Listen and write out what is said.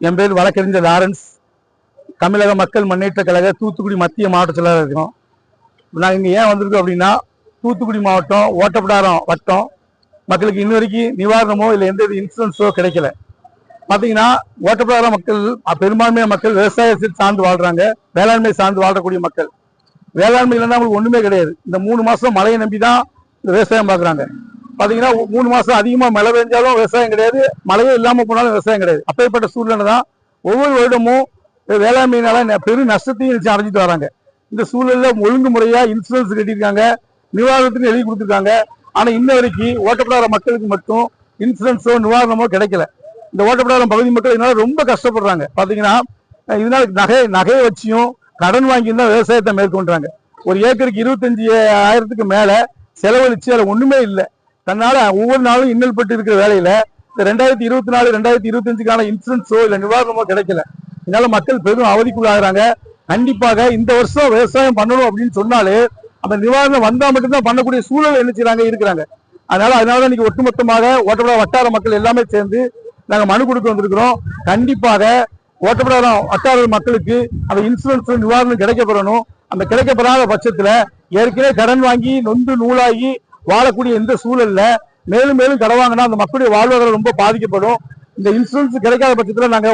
என் பேர் வழக்கறிஞர் லாரன்ஸ். தமிழக மக்கள் முன்னேற்ற கழக தூத்துக்குடி மத்திய மாவட்ட செயலாளர் இருக்கிறோம். நாங்கள் இங்கே ஏன் வந்திருக்கோம் அப்படின்னா தூத்துக்குடி மாவட்டம் ஓட்டப்படாரம் வட்டம் மக்களுக்கு இன்ன வரைக்கும் நிவாரணமோ இல்லை எந்த இன்சூரன்ஸோ கிடைக்கல. பார்த்தீங்கன்னா ஓட்டப்படாரம் மக்கள் பெரும்பான்மையான மக்கள் விவசாயத்தை சார்ந்து வாழ்றாங்க. வேளாண்மை சார்ந்து வாழக்கூடிய மக்கள். வேளாண்மை இல்லைன்னா அவங்களுக்கு ஒன்றுமே கிடையாது. இந்த மூணு மாதம் மழையை நம்பி தான் இந்த விவசாயம் பார்க்குறாங்க பாத்தீங்கன்னா மூணு மாசம் அதிகமாக மழை பெஞ்சாலும் விவசாயம் கிடையாது. மழையே இல்லாமல் போனாலும் விவசாயம் கிடையாது. அப்பேற்பட்ட சூழ்நிலை தான் ஒவ்வொரு வருடமும் வேளாண்மையினால ந- பெரும் நஷ்டத்தையும் அடைஞ்சிட்டு வராங்க. இந்த சூழல்ல ஒழுங்குமுறையா இன்சூரன்ஸ் கட்டியிருக்காங்க. நிவாரணத்துக்கு எழுதி கொடுத்துருக்காங்க. ஆனா இன்ன வரைக்கும் ஓட்டப்படாத மக்களுக்கு மட்டும் இன்சூரன்ஸோ நிவாரணமோ கிடைக்கல. இந்த ஓட்டப்படாத பகுதி மக்கள் இதனால ரொம்ப கஷ்டப்படுறாங்க. பாத்தீங்கன்னா இதனால நகை நகையை வச்சியும் கடன் வாங்கி தான் விவசாயத்தை மேற்கொண்டாங்க ஒரு ஏக்கருக்கு இருபத்தஞ்சு ஆயிரத்துக்கு மேல செலவழிச்சு அதுல ஒண்ணுமே இல்லை. தன்னால ஒவ்வொரு நாளும் இன்னல் பட்டு இருக்கிற வேலையில இந்த ரெண்டாயிரத்தி இருபத்தி நாலு ரெண்டாயிரத்தி இருபத்தஞ்சுக்கான இன்சூரன்ஸோ இல்ல நிவாரணமோ கிடைக்கல. இதனால மக்கள் பெரும் அவதிக்குள்ளாகிறாங்க. கண்டிப்பாக இந்த வருஷம் விவசாயம் பண்ணணும் அப்படின்னு சொன்னாலே அந்த நிவாரணம் வந்தா மட்டும்தான் பண்ணக்கூடிய சூழல் என்ன செய்யறாங்க இருக்கிறாங்க. அதனால அதனால தான் இன்னைக்கு ஒட்டுமொத்தமாக ஓட்டப்படாத வட்டார மக்கள் எல்லாமே சேர்ந்து நாங்க மனு கொடுக்க வந்திருக்கிறோம். கண்டிப்பாக ஓட்டப்படாத வட்டார மக்களுக்கு அந்த இன்சூரன்ஸ் நிவாரணம் கிடைக்கப்பெறணும். அந்த கிடைக்கப்பெறாத பட்சத்துல ஏற்கனவே கடன் வாங்கி நொந்து நூலாகி வாழக்கூடிய எந்த சூழல்ல மேலும் மேலும் கடவாங்கன்னா அந்த மக்களுடைய வாழ்வாதாரம் ரொம்ப பாதிக்கப்படும். இந்த இன்சூரன்ஸ் கிடைக்காத பட்சத்துல நாங்க